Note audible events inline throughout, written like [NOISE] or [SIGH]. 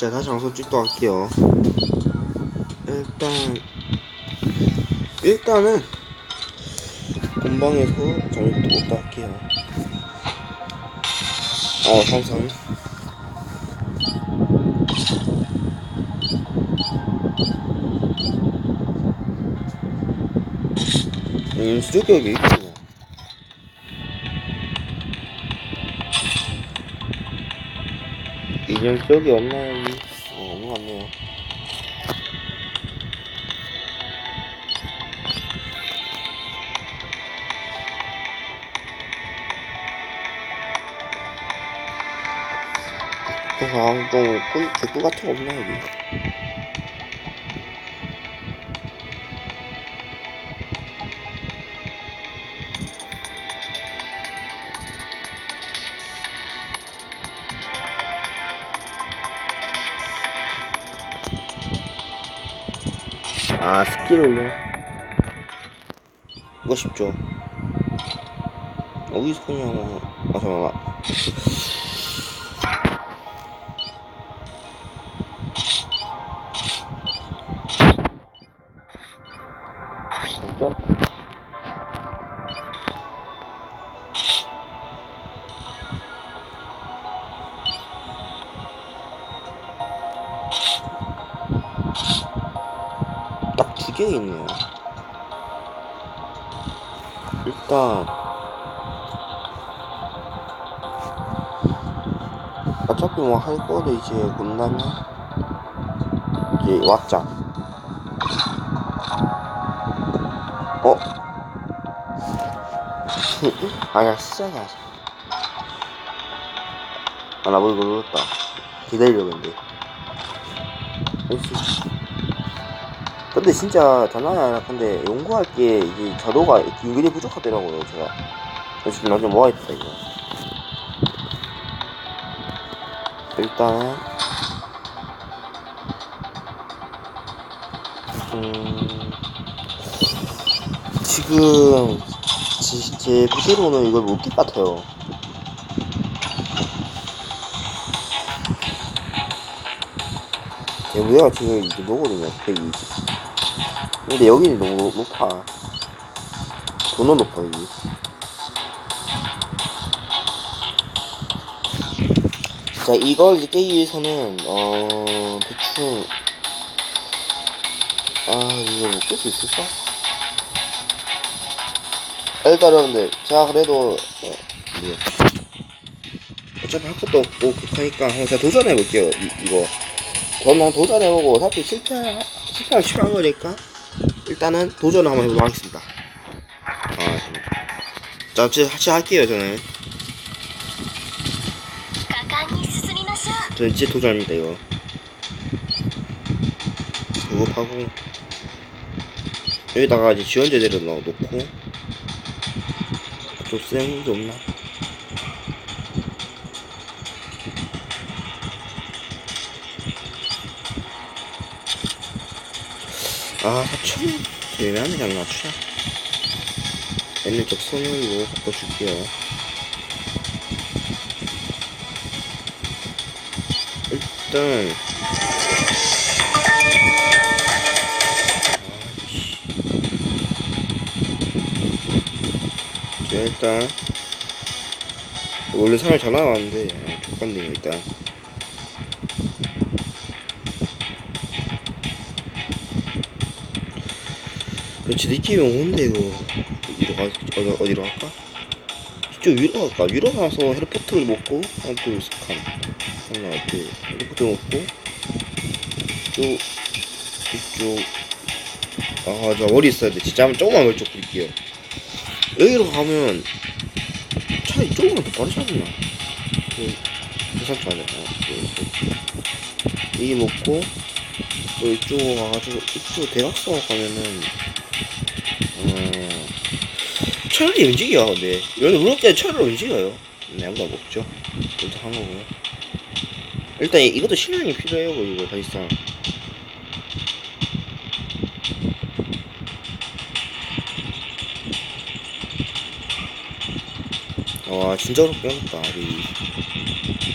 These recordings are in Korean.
자 다시 방송 찍도록 할게요. 일단 일단은 본방에서 저녁부터 먹다 할게요. 어 항상 음 수족격이 있구 나 인형 쪽이 없나요? 어, 없는 것 같네요. 아, 좀, 꿀, 개꿀 같은 거 없나, 여기? 아, 스킬을요? 이거 쉽죠? 어디서 그냥, 아, 잠깐만. 개 있네요. 일단 어차피 뭐 할 거를 이제 본다면 이제 왔자. 어? [LAUGHS] 아야 시작이야. 아 나 뭐 이거 눌렀다. 기다려 근데. 할수 있어. 근데 진짜 장난이 아니라 근데 연구할 게 이게 자료가 은근히 부족하더라고요 제가. 그래서 지금 나중에 모아야겠다 이거. 일단 음 지금 제, 제 부대로는 이걸 못낄 것 같아요. 제 무대가 지금 이제 노거든요 120 근데 여기는 너무 높아. 존나 높아, 여기. 자, 이걸 이제 깨기 위해서는, 어, 대충, 아, 이거 깰수 있을까? 일단 여러분들, 제가 그래도, 어, 뭐야. 어차피 할 것도 없고, 급하니까 한번 제가 도전해볼게요, 이, 이거. 저는 도전해보고, 어차피 실패, 실패하면 싫어한 거니까. 일단은 도전을 한번 해보도록 하겠습니다. 아, 자, 제 같이 할게요, 저는. 저는 이제 도전합니다, 이거. 이거 파고. 여기다가 이제 지원제대로 넣어놓고. 아, 좀 쓰는 게 없나? 아, 참, 애매하네, 그냥 맞추자. 얘는 쪽 손으로 바꿔줄게요. 일단, 자, 일단, 원래 상을 잘 나왔는데, 족간네요, 일단. 지 느낌이 오는데 이거 어디로 가 어디, 어디로 갈까? 좀 위로 갈까? 위로 가서 해리포터를 먹고 하나 둘 스칸 하나 둘 해리포터 먹고 또 이쪽 아저 머리 있어야 돼 진짜 한번 조금만 왼쪽 드릴게요 여기로 가면 차라리 조금만 더 빠르지 않나? 해. 어, 이 먹고 또 이쪽으로 가가지고 이쪽 대각선 가면은 어, 차라리 움직여 근데. 이런 우럭대 차를 움직여요. 양가 먹죠. 이것도 한 거고요. 일단 이것도 시간이 필요해요 뭐, 이거 사실상. 와 진짜 어렵게 하겠다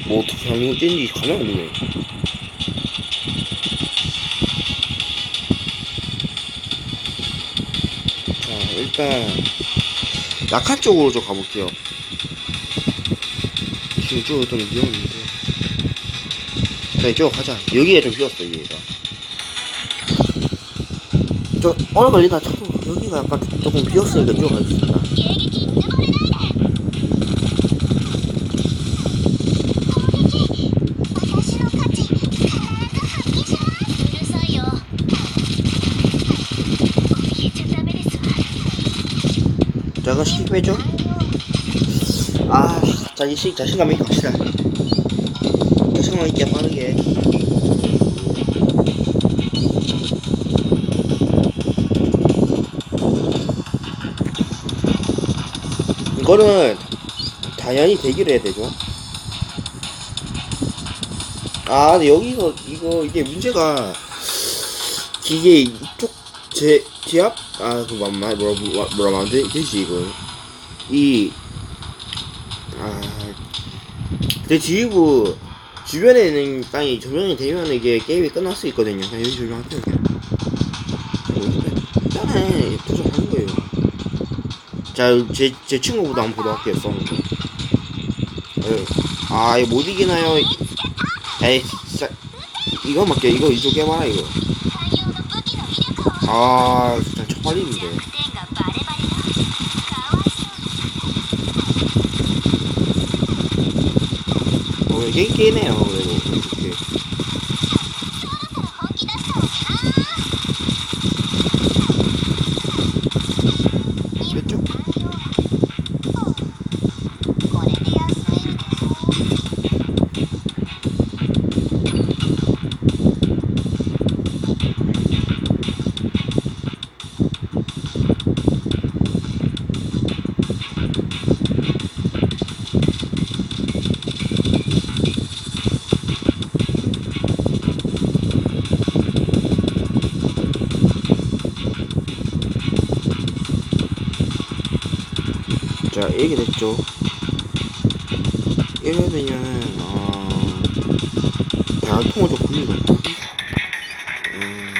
뭐 어떻게 하면 이거 뛰는지 감이 안 오네. 자 일단 약한 쪽으로 좀 가볼게요. 지금 이쪽은 좀 위험한데. 자 이쪽 가자. 여기에 좀 비었어 여기가. 저 오래 걸리다 쳐도 여기가 약간 조금 비었으니까 이쪽 가겠습니다. 빼죠. 아, 자 이씩 자신감 있게 갑시다. 자신감 있게 빠르게. 이거는 당연히 대기를 해야 되죠. 아, 근데 여기서 이거 이게 문제가 이게 이쪽 제 제압 아그 뭐라 뭐라 뭐라 뭐라 말안 되- 되지 이거 이아제 지휘부 주변에 있는 땅이 조명이 되면 이게 게임이 끝날 수 있거든요. 그냥 여기 조명할게요. 그냥. 일단은 도전하는 거예요. 자, 제, 제 친구보다 한번 보도록 할게요, 썸. 아, 이거 못 이기나요? 에이, 진짜. 이거 맞게, 이거 이쪽 해봐라, 이거. 아 진짜 철인데. 어 이게 깨네요 그래도. 이렇게. 됐죠. 이래야 되면은, 어, 대학통을 좀 굴리고. 음.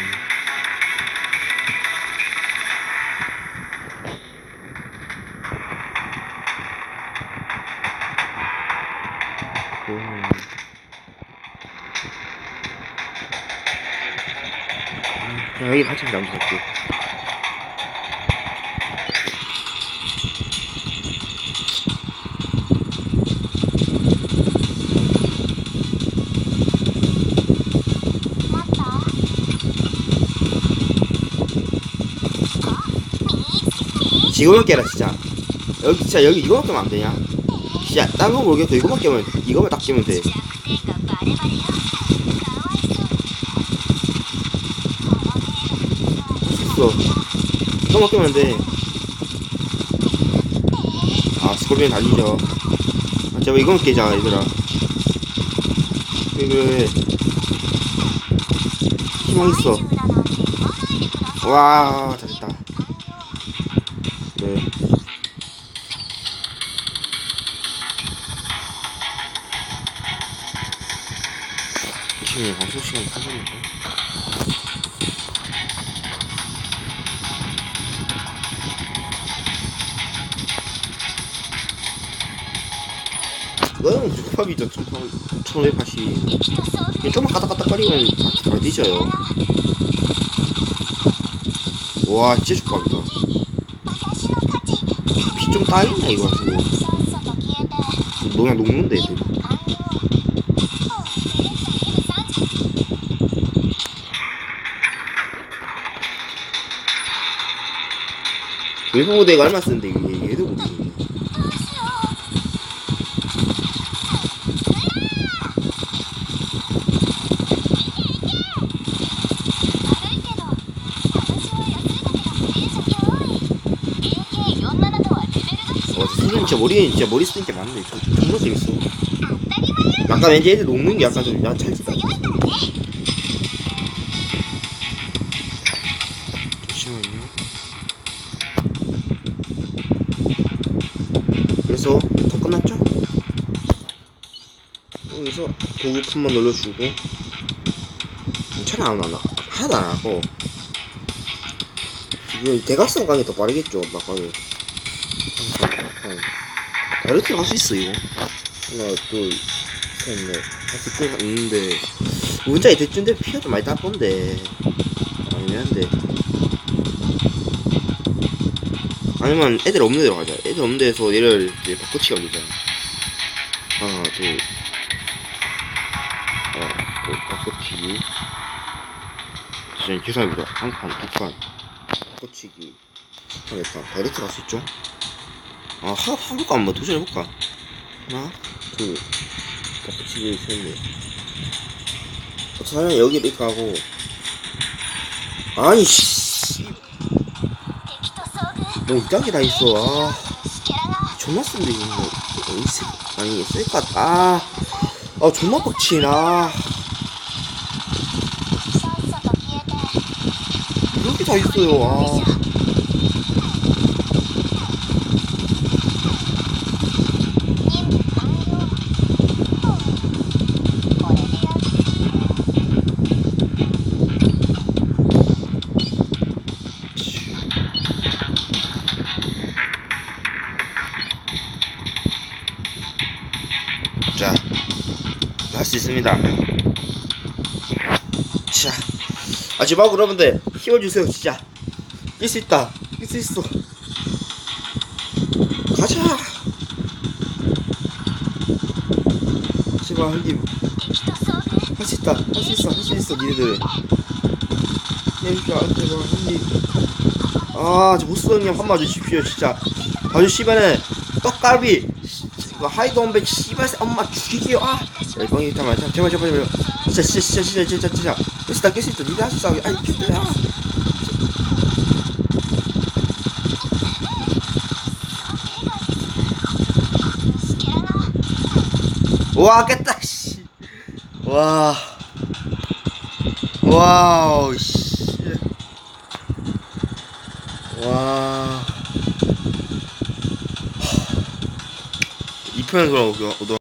음. 자, 여기 같이 잠수할게. 개고역이라 진짜. 여기 진짜 여기 이거밖에 하면 안 되냐? 진짜 딴거 모르겠어 이거밖에 하면 이거만 딱 끼면 돼. 있어. 이거밖에 하면 돼아 스콜빈 달리죠. 아 제발 이거만 깨자 얘들아. 왜 그래. 희망 있어. 와 잘했다. 6시에 6시간 타겠는데 이건 곱하기죠. 천오백 파시 좀만 까딱까딱거리면 잘 뒤져요. 와 진짜 족박이다. 아, 피좀 따있나 이거 같은 너 그냥 녹는데 애들. 일본 고대가 얼마 쓰는데 이게 얘도 모르겠네 진짜 머리 진짜 머리 쓰는 게 많네 정말 재밌어 아까 왠지 애들 녹는 게 약간 좀 나 찰지다 보급 한번 눌러주고. 차는 안 나나 하나도 안 하고. 지금 대각선 게더 빠르겠죠 막가는 다이렉트 갈수 있어 이거. 하나 둘셋넷. 다섯 개 있는데. 문자에 대충인데 피가 좀 많이 땄던데. 아니면데. 아니면 애들 없는 데로 가자. 애들 없는 데서 얘를 이제 바꿔치기 하면 되잖아 하나 둘 꽂히기. 디자인 기사입니다 한칸 두칸 꽂히기. 하겠다. 다이렉트 갈 수 있죠? 아 하나 해볼까? 한번 도전해볼까? 하나 둘. 꽂히기 셋넷 어, 차라리 여기 이렇게 하고. 아니 씨. 너무 이딴 게다 있어 아. 존나 쓴데 이거 어, 아니 셀까 아. 아, 존나 빡치나. 아. 이렇게 다 있어요. 아. 자, 할 수 있습니다. 자, 마지막으로 여러분들 키워주세요 진짜. 낄 수 있다. 낄 수. 있어 가자. 제발 형님 할 수 있다. 할 수 있어. 할 수 있어 니네들. 내주자 제발 형님 아저 보스 형님 한마 주십시오 진짜. 봐주 씨발은 떡갈비. 이거 하이드원백 씨발 엄마 죽이게요. 아 열광이 있단 말이야. 제발 제발 제발 진짜 진짜 진짜 진짜 진짜 진짜. 깼다 깼다. 니네 할수 있어. 아이 깼다. 와 깼다 씨. 와. 와우 씨. 와. 이 편에서 오더